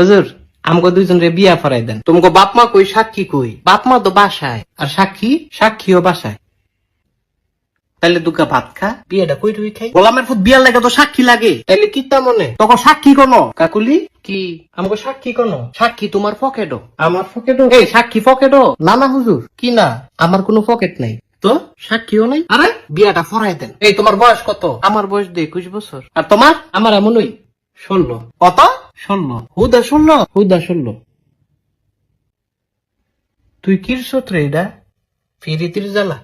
হুজুর আমাকে দুইজন রে বিয়া ফরাই দেন। তোমাকে বাপ মা কই সাক্ষী কই? বাপ মা তো বাসায়। আর সাক্ষী? সাক্ষীও বাসায়। তাহলে ভাত খা। বিয়েটা কই খাই? গোলামের ফুট বিয়ার লাগে তো সাক্ষী লাগে। তাহলে কি তা মনে? তখন সাক্ষী কোন? কাকুলি? কি? আমাকে সাক্ষী কোন? সাক্ষী তোমার পকেটও। আমার পকেটও? এই সাক্ষী পকেটও? না না হুজুর। কি না? আমার কোনো পকেট নাই। তো? সাক্ষীও নাই? আরে বিয়াটা ফরাই দেন। এই তোমার বয়স কত? আমার বয়স দিয়ে একুশ বছর। আর তোমার? আমার এমনই ষোলো। কত? ষোলো হুদা ষোলো হুদা ষোলো তুই কিরসত রে এটা? ফিরিতির জ্বালা।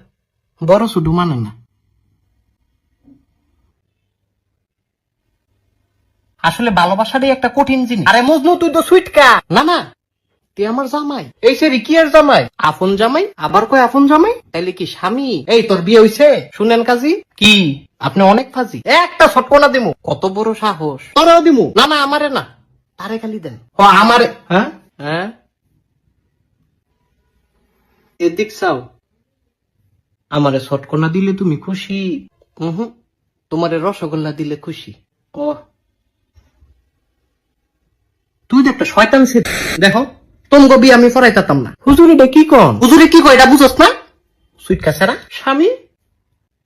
বড় শুধু মানে না। আসলে ভালোবাসাটাই একটা কঠিন জিনিস। আরে মজনু তুই তো সুইটকা না না। তুই আমার জামাই। এই সেরি কি আর জামাই? আপন জামাই? আবার কয় আপন জামাই? তাইলে কি স্বামী? এই তোর বিয়ে হইছে? শুনেন কাজী। কি? আপনি অনেক ফাজি। একটা ছটকনা দিমু। কত বড় সাহস। তোরাও দিমু। না না আমারে না। তারে খালি দেন। ও আমারে হ্যাঁ? হ্যাঁ? এদিক চাও। আমারে ছটকনা দিলে তুমি খুশি। হুম তোমারে রসগোল্লা দিলে খুশি। ও। তুই তো একটা শয়তান ছিল। দেখো তোমাকে বিয়ে আমি ফরাইতাম না। হুজুরি এটা কি কন? হুজুরি কি কয় এটা বুঝস না? সুইটকা ছাড়া? স্বামী?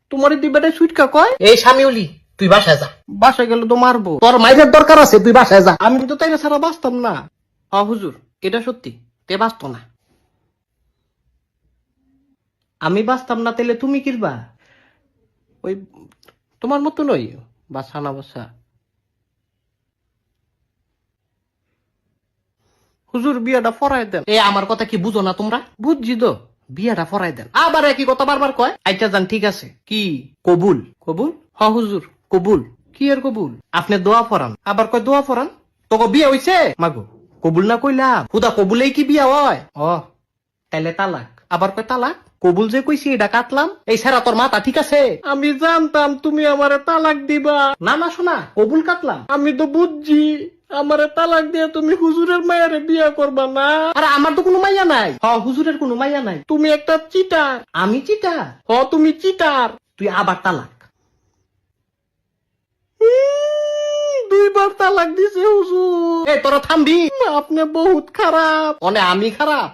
তোমার দিবাটা সুইটকা কয়? এই স্বামী উলি। তুই বাসায় যা। বাসায় গেলে তো মারবো। তোর মাইরের দরকার আছে তুই বাসায় যা। আমি তো তাই ছাড়া বাঁচতাম না। হ হুজুর এটা সত্যি। তে বাঁচত না। আমি বাঁচতাম না তাহলে তুমি কিরবা? ওই তোমার মতো নই। বাসা না বাসা হুজুর বিয়াটা ফরাই দেন। এ আমার কথা কি বুঝো না তোমরা? বুঝছি তো। বিয়াটা ফরাই দেন। আবার একই কথা বারবার কয়? আইটা যান ঠিক আছে। কি? কবুল। কবুল? হ হুজুর। কবুল। কি এর কবুল? আপনি দোয়া ফরান আবার কয় দোয়া ফরান তোকে বিয়ে হইছে? মাগো কবুল না কইলা হুদা কবুলেই কি বিয়া হয়? ও তাইলে তালাক। আবার কয় তালাক? কবুল যে কইছি এটা কাটলাম এই সেরা তোর মাথা ঠিক আছে? আমি জানতাম তুমি আমারে তালাক দিবা। না না শোনা কবুল কাটলাম আমি তো বুঝছি আমারে তালাক দিয়ে তুমি হুজুরের মায়ারে বিয়া করবা না। আরে আমার তো কোনো মাইয়া নাই। হ হুজুরের কোনো মাইয়া নাই। তুমি একটা চিটার। আমি চিটার? হ তুমি চিটার। তুই আবার তালাক। দুইবার তালাক দিছে হুজুর। এ তোরা থামবি। আপনি বহুত খারাপ। অনে আমি খারাপ?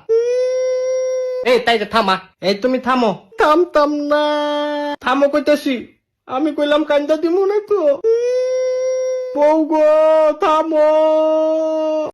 এই তাই থামা। এই তুমি থামো। থামতাম না। থামো কইতেছি। আমি কইলাম কান্দা দিমু না তো বউ গো থামো।